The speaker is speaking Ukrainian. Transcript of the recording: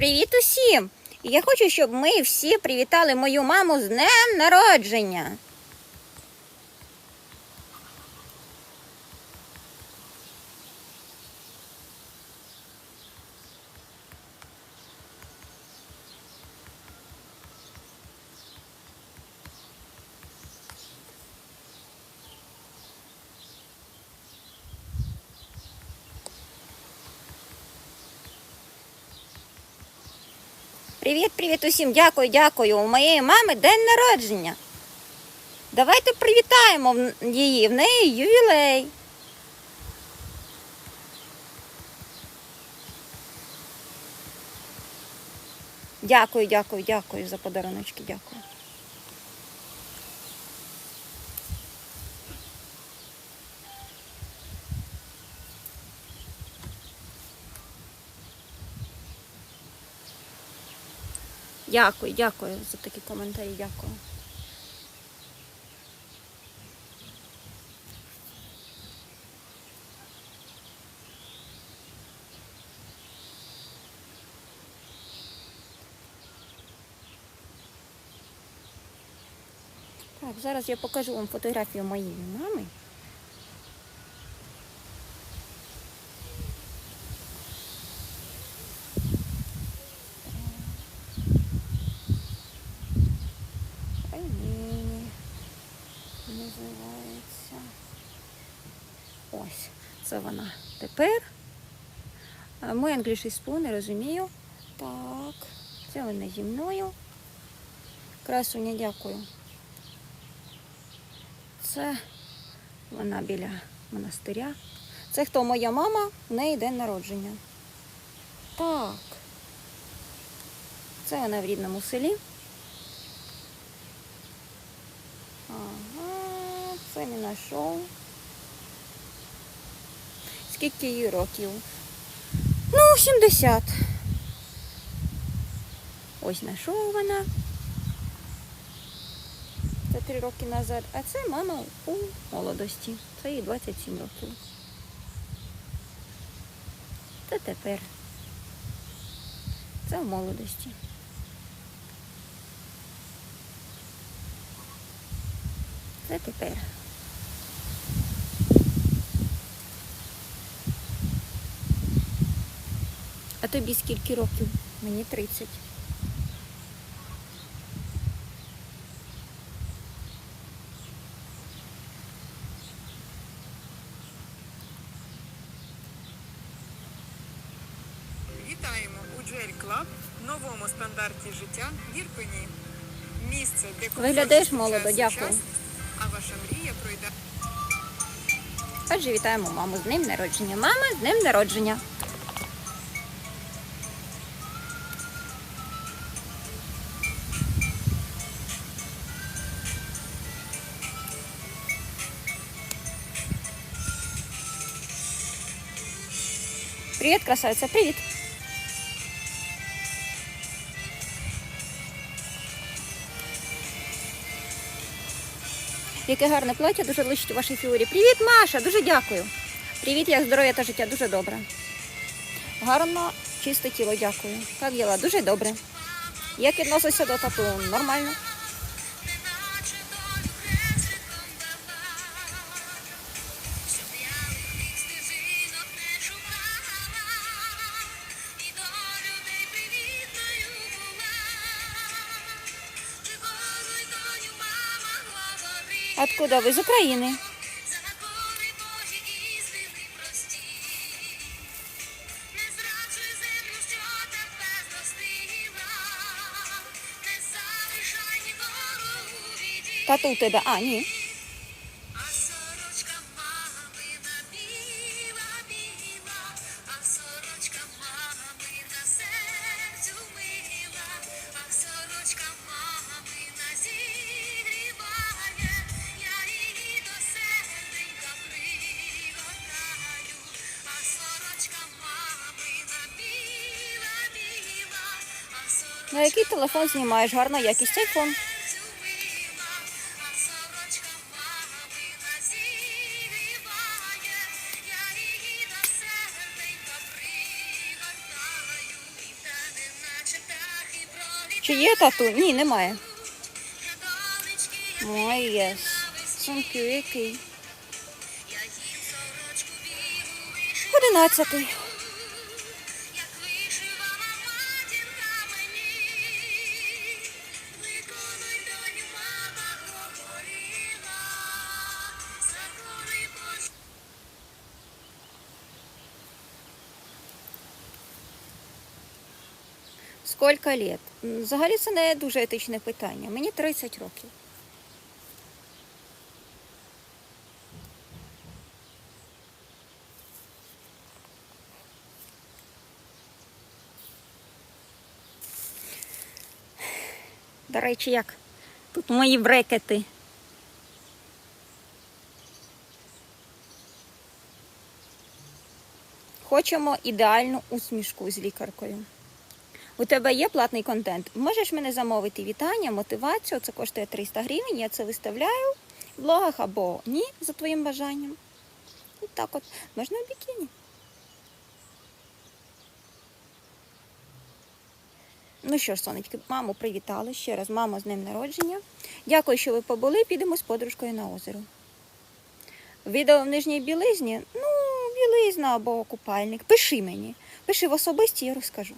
Привіт усім! Я хочу, щоб ми всі привітали мою маму з днем народження. Привіт, привіт усім! Дякую, дякую. У моєї мами день народження. Давайте привітаємо її. В неї ювілей. Дякую, дякую, дякую за подаруночки, дякую. Дякую, дякую за такі коментарі, дякую. Так, зараз я покажу вам фотографію моєї мами. Ні, називається. Ось, це вона тепер. Мой англійський спун, не розумію. Так, це вона зі мною. Красуня, дякую. Це вона біля монастиря. Це хто моя мама, в неї день народження. Так. Це вона в рідному селі. Це не знайшов. Скільки їй років? Ну, 70. Ось знайшов вона. Це три роки назад. А це мама у молодості. Це їй 27 років. Це тепер. Це в молодості. Це тепер. А тобі скільки років? Мені 30. Вітаємо у Джель Клаб, новому стандарті життя в Ірпені. Місце, де Виглядаєш молодо, дякую. А ваша мрія пройде. Отже, вітаємо маму з днем народження. Мама з днем народження. Привіт, красавиця, привіт. Яке гарне плаття, дуже личить у вашій фігурі. Привіт, Маша, дуже дякую. Привіт, як здоров'я та життя, дуже добре. Гарно, чисте тіло, дякую. Як діла? Дуже добре. Як відносишся до тату? Нормально. Откуда ви? З України. Тату у тебе. А, ні. На який телефон знімаєш? Гарна якість айфон. Чи є тату? Ні, немає. Ой, єс. Сумки який. Одинадцятий. Скільки літ? Взагалі це не дуже етичне питання. Мені 30 років. До речі, як тут мої брекети. Хочемо ідеальну усмішку з лікаркою. У тебе є платний контент. Можеш мене замовити вітання, мотивацію. Це коштує 300 гривень. Я це виставляю в блогах або ні, за твоїм бажанням. І так от можна в бікіні. Ну що ж, сонечки, маму привітали ще раз. Мама з ним народження. Дякую, що ви побули. Підемо з подружкою на озеро. Відео в нижній білизні. Ну, білизна або купальник. Пиши мені. Пиши в особисті, я розкажу.